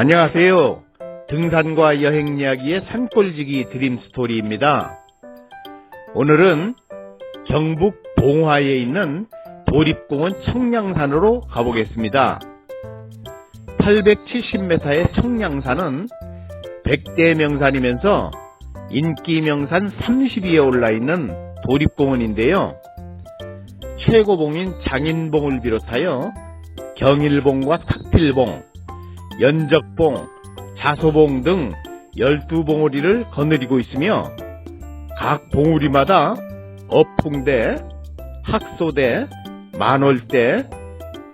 안녕하세요. 등산과 여행 이야기의 산골지기 드림 스토리입니다. 오늘은 경북 봉화에 있는 도립공원 청량산으로 가보겠습니다. 870m의 청량산은 100대 명산이면서 인기 명산 30위에 올라 있는 도립공원인데요. 최고봉인 장인봉을 비롯하여 경일봉과 탁필봉, 연적봉, 자소봉 등 12봉우리를 거느리고 있으며 각 봉우리마다 어풍대, 학소대, 만월대,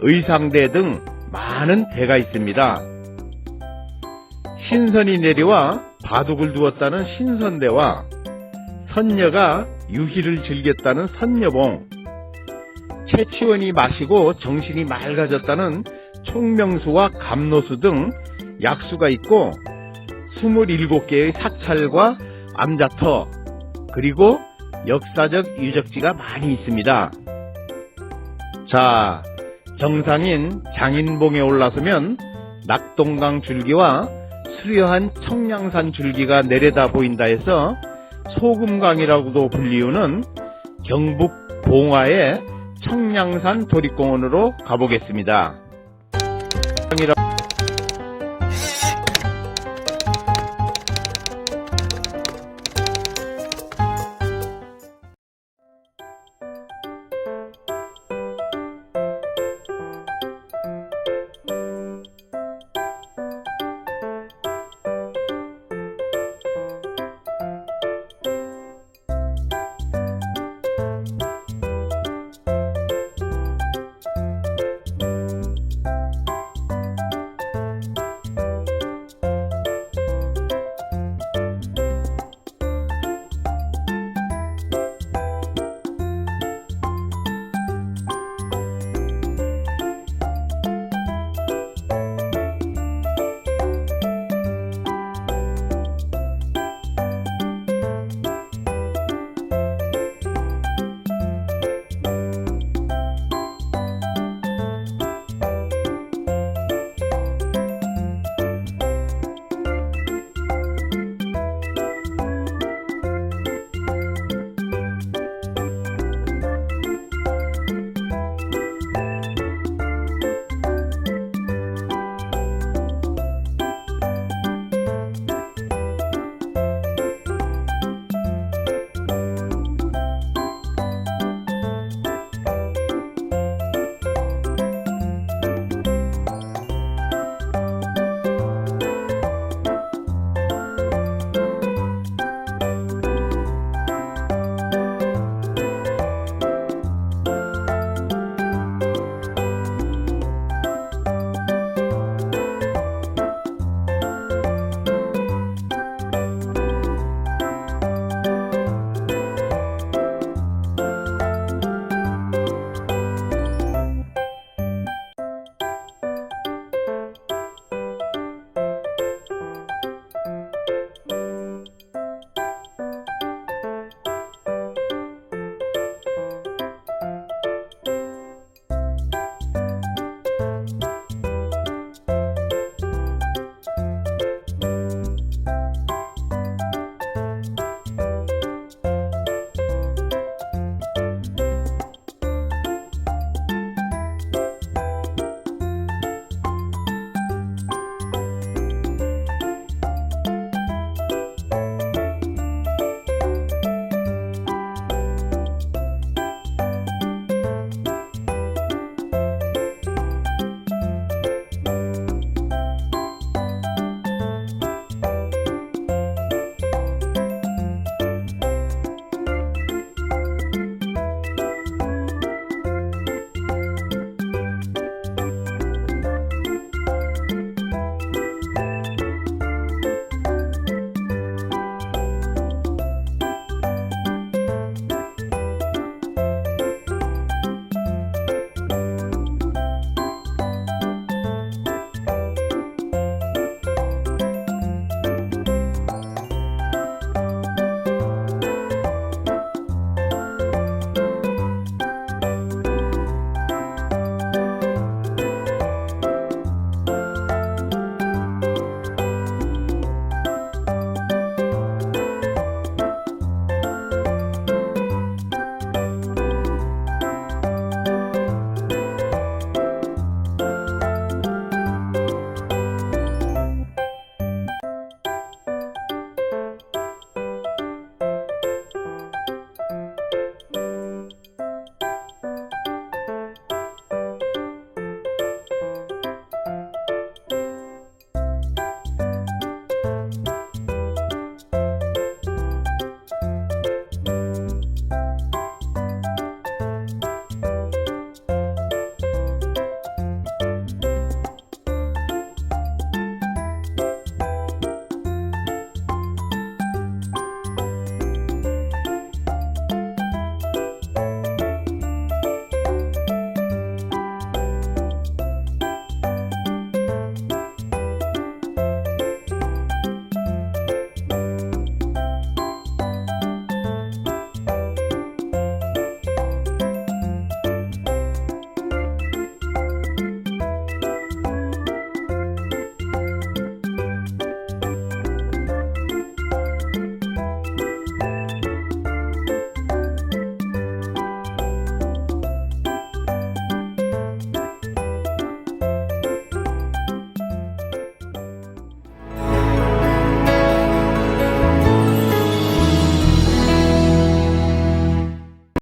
의상대 등 많은 대가 있습니다. 신선이 내려와 바둑을 두었다는 신선대와 선녀가 유희를 즐겼다는 선녀봉, 채치원이 마시고 정신이 맑아졌다는 총명수와 감노수 등 약수가 있고 27개의 사찰과 암자터 그리고 역사적 유적지가 많이 있습니다. 자, 정상인 장인봉에 올라서면 낙동강 줄기와 수려한 청량산 줄기가 내려다 보인다 해서 소금강이라고도 불리우는 경북 봉화의 청량산 도립공원으로 가보겠습니다. 이라